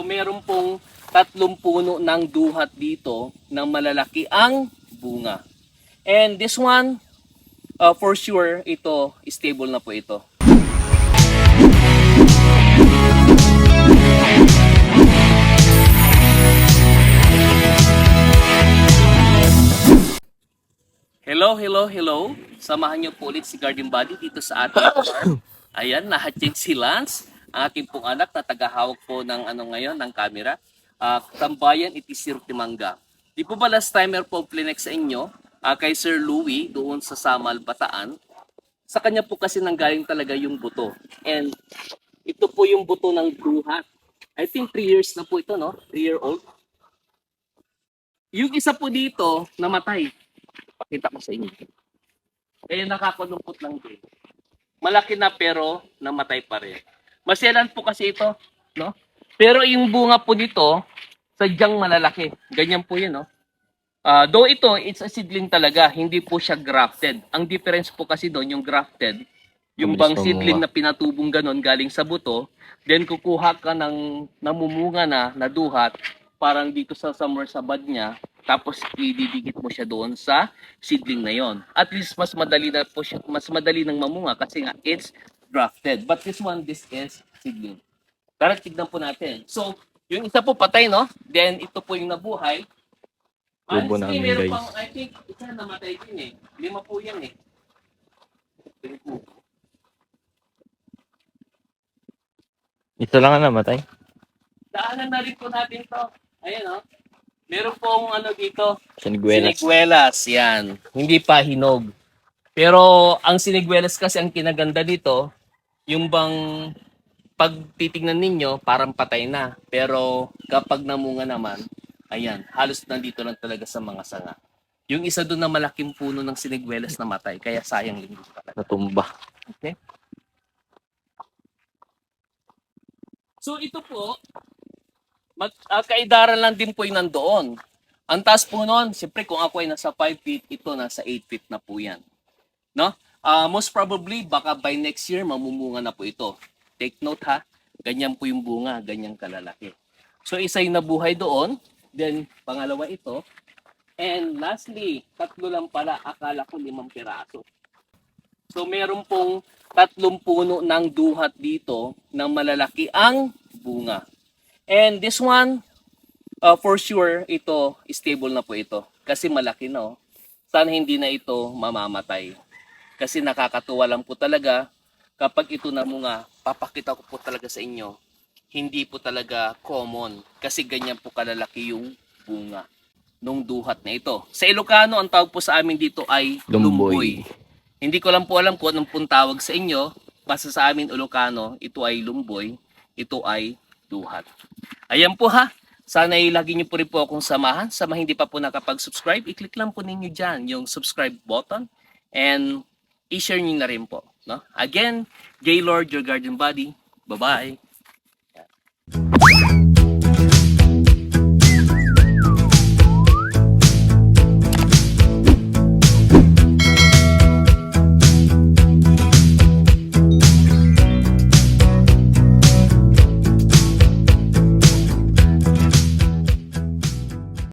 So meron pong tatlong puno ng duhat dito ng malalaki ang bunga. And this one, uh, for sure, ito, stable na po ito. Hello, hello, hello. Samahan niyo po ulit si Garden Body dito sa ating farm. Ayan, nahatid si Lance, ang aking pong anak na tagahawak po ng ano ngayon, ng camera. Uh, tambayan, itisir timangga. Di po ba last timer po plinex sa inyo, ah, kay Sir Louie, doon sa Samal, Bataan, sa kanya po kasi nanggaling talaga yung buto. And ito po yung buto ng gruhat. I think 3 years na po ito, no? 3 year old. Yung isa po dito, namatay. Pakita ko sa inyo. Kaya nakakalungkot lang din. Malaki na pero namatay pa rin. Masyalan po kasi ito, no? Pero yung bunga po dito, sadyang malalaki. Ganyan po yun, no? Ah, though ito, it's a seedling talaga, hindi po siya grafted. Ang difference po kasi doon, yung grafted, yung bang seedling na pinatubong ganon galing sa buto, then kukuha ka ng namumunga na, na duhat, parang dito sa somewhere sa bud niya, tapos ididikit mo siya doon sa seedling na yon. At least mas madali na po siya, mas madali nang mamunga kasi nga it's grafted. But this one, this is seedling. Tara, tignan po natin. So, yung isa po patay, no? Then, ito po yung nabuhay. Tubo namin, meron guys. pang, I think, isa namatay din eh. Lima po yan eh. Ito lang ang namatay. Daanan na rin po natin to. Ayan, oh. Meron pong ano dito, Siniguelas. Siniguelas, yan. Hindi pa hinog. Pero ang siniguelas kasi ang kinaganda dito, yung bang pag titingnan ninyo, parang patay na. Pero kapag namunga naman, ayan, halos nandito lang talaga sa mga sanga. Yung isa doon na malaking puno ng siniguelas na matay, kaya sayang linggo talaga. Natumba. Okay? So ito po, mag, ah, kaidaran lang din po yung nandoon. Ang taas po noon, siyempre kung ako ay nasa 5 feet, ito nasa 8 feet na po yan. No? Ah, most probably, baka by next year, mamumunga na po ito. Take note ha, ganyan po yung bunga, ganyan kalalaki. So isa yung nabuhay doon, then pangalawa ito, and lastly, tatlo lang pala, akala ko limang piraso. So meron pong tatlong puno ng duhat dito ng malalaki ang bunga. And this one, uh, for sure, ito, stable na po ito. Kasi malaki na. oh. Sana hindi na ito mamamatay. Kasi nakakatuwa lang po talaga kapag ito na mga papakita ko po talaga sa inyo, hindi po talaga common. Kasi ganyan po kalalaki yung bunga nung duhat na ito. Sa Ilocano, ang tawag po sa amin dito ay lumboy. Lumboy. Hindi ko lang po alam kung anong pong tawag sa inyo. Basta sa amin Ilocano, ito ay lumboy, ito ay duhat. Ayan po ha. Sana ay lagi niyo po rin po akong samahan. Sa mga hindi pa po nakapag-subscribe, i-click lang po ninyo dyan yung subscribe button and i-share niyo na rin po. No? Again, Gaylord, your garden buddy. Bye-bye.